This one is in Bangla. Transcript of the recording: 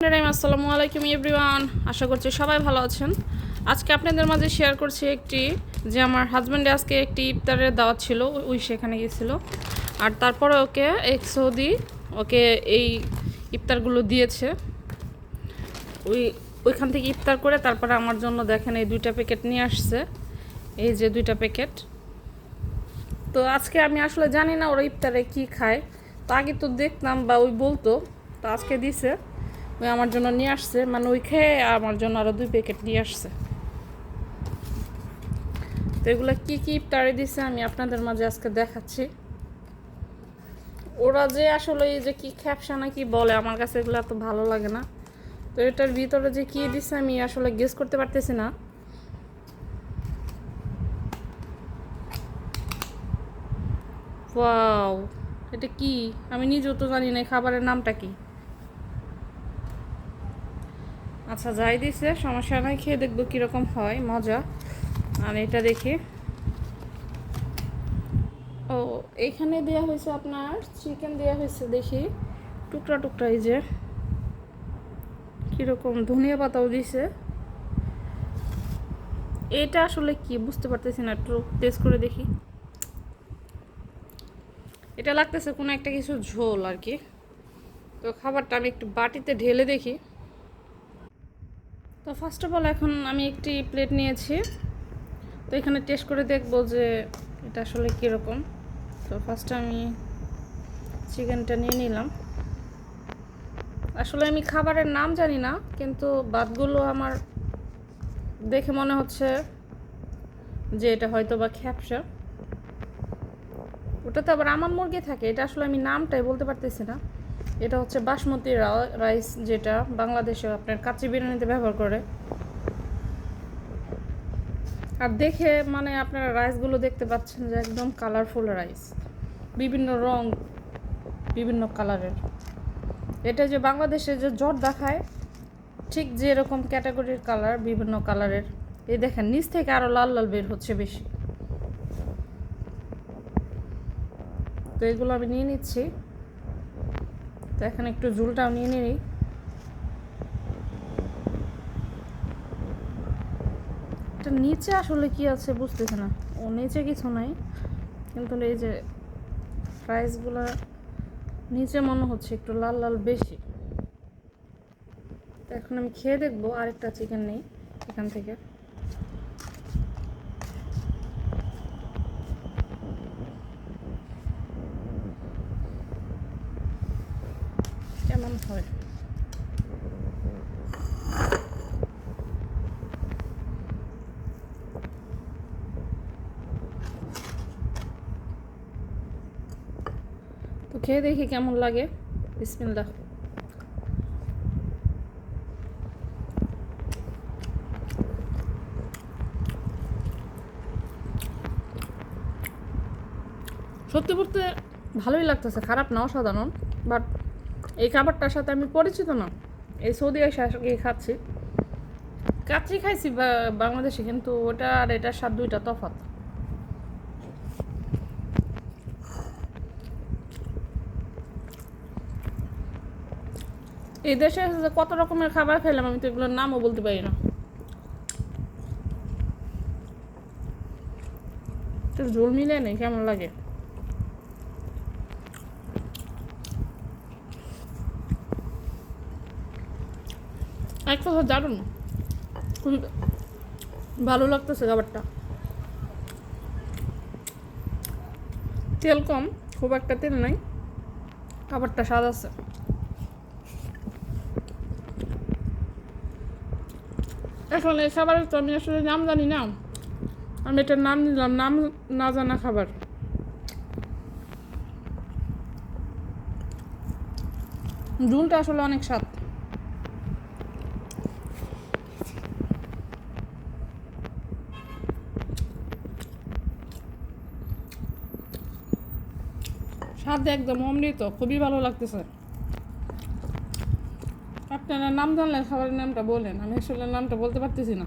আসসালামু আলাইকুম এভরিওয়ান। আশা করছি সবাই ভালো আছেন। আজকে আপনাদের মাঝে শেয়ার করছি একটি যে আমার হাজব্যান্ডে আজকে একটি ইফতারের দাওয়াত ছিল ওই সেখানে গিয়েছিল। আর তারপরে ওকে এক সৌদি ওকে এই ইফতারগুলো দিয়েছে। ওই ওইখান থেকে ইফতার করে তারপরে আমার জন্য দেখেন এই দুইটা প্যাকেট নিয়ে আসছে। এই যে দুইটা প্যাকেট তো আজকে আমি আসলে জানি না ওরা ইফতারে কি খায়। তো আগে তো দেখতাম বা ওই বলতো। তো আজকে দিছে। ওই আমার জন্য নিয়ে আসছে মানে ওই খেয়ে আমার জন্য আরও দুই প্যাকেট নিয়ে আসছে। তো এগুলো কী কী ইফতারে দিছে আমি আপনাদের মাঝে আজকে দেখাচ্ছি। ওরা যে আসলে এই যে কি খ্যাপসা না কি বলে, আমার কাছে এগুলো এত ভালো লাগে না। তো এটার ভিতরে যে কি দিছে আমি আসলে গেস করতে পারতেছি না। এটা কি? আমি নিজেও তো জানি না খাবারের নামটা কি? আচ্ছা যাই দিছে, সমস্যা নাই, খেয়ে দেখব কীরকম হয়, মজা। আর এটা দেখি। ও, এখানে দেওয়া হয়েছে আপনার চিকেন দেওয়া হয়েছে, দেখি। টুকরা টুকরা এই যে। কীরকম, ধনিয়া পাতাও দিছে। এটা আসলে কি, বুঝতে পারতেছি না, একটু টেস্ট করে দেখি। এটা লাগতেছে কোনো একটা কিছু ঝোল আর কি। তো খাবারটা আমি একটু বাটিতে ঢেলে দেখি। তো ফার্স্ট অফ অল এখন আমি একটি প্লেট নিয়েছি। তো এখানে টেস্ট করে দেখব যে এটা আসলে কীরকম। তো ফার্স্টে আমি চিকেনটা নিয়ে নিলাম। আসলে আমি খাবারের নাম জানি না, কিন্তু বাদগুলো আমার দেখে মনে হচ্ছে যে এটা হয়তো বা খ্যাপসা ওটা তো আবার আমার মুরগি থাকে, এটা আসলে আমি নামটাই বলতে পারতেছি না। এটা হচ্ছে বাসমতি রাইস যেটা বাংলাদেশে আপনার কাচ্চি বিরিয়ানিতে ব্যবহার করে। আর দেখে মানে আপনারা রাইসগুলো দেখতে পাচ্ছেন যে একদম কালারফুল রাইস। বিভিন্ন রং, বিভিন্ন কালারের এটা যে বাংলাদেশে যে জট দেখায়, ঠিক যেরকম ক্যাটাগরির কালার বিভিন্ন কালারের এই দেখেন, নিচ থেকে আরও লাল লাল বের হচ্ছে বেশি। তো এগুলো আমি নিয়ে নিচ্ছি। তো এখন একটু ঝুলটাও নিয়ে নিই। এটা নিচে আসলে কি আছে বুঝতেছে না। ও নিচে কিছু নাই, কিন্তু এই যে প্রাইসগুলো নিচে মনে হচ্ছে একটু লাল লাল বেশি। এখন আমি খেয়ে দেখব, আরেকটা চিকেন নেই এখান থেকে। কেমন হয়। তো খেয়ে দেখি কেমন লাগে। বিসমিল্লাহ। সত্যি বলতে ভালোই লাগতেছে, খারাপ না, অসাধারণ বাট এই খাবারটার সাথে আমি পরিচিত না। এই সৌদি এসে আগে খাচ্ছি। কাচ্চি খাইছি বাংলাদেশে, কিন্তু ওটা আর এটার স্বাদ দুইটা তফাৎ। এই দেশে কত রকমের খাবার খাইলাম, আমি তো এগুলোর নামও বলতে পারি না। ঝোল মিলে নেই, কেমন লাগে? এক কথা দারুণ। ভালো লাগতেছে খাবারটা। তেল কম, খুব একটা তেল নাই। খাবারটা স্বাদ আছে। এখন এই খাবারের তো আমি আসলে নাম জানি না। আমি এটার নাম নিলাম, নাম না জানা খাবার। ঝুলটা আসলে অনেক স্বাদ। স্বাদ একদম অমৃত খুবই ভালো লাগতেছে। আপনারা নাম জানলেন খাবারের নামটা বলেন, আমি আসলে নামটা বলতে পারতেছি না।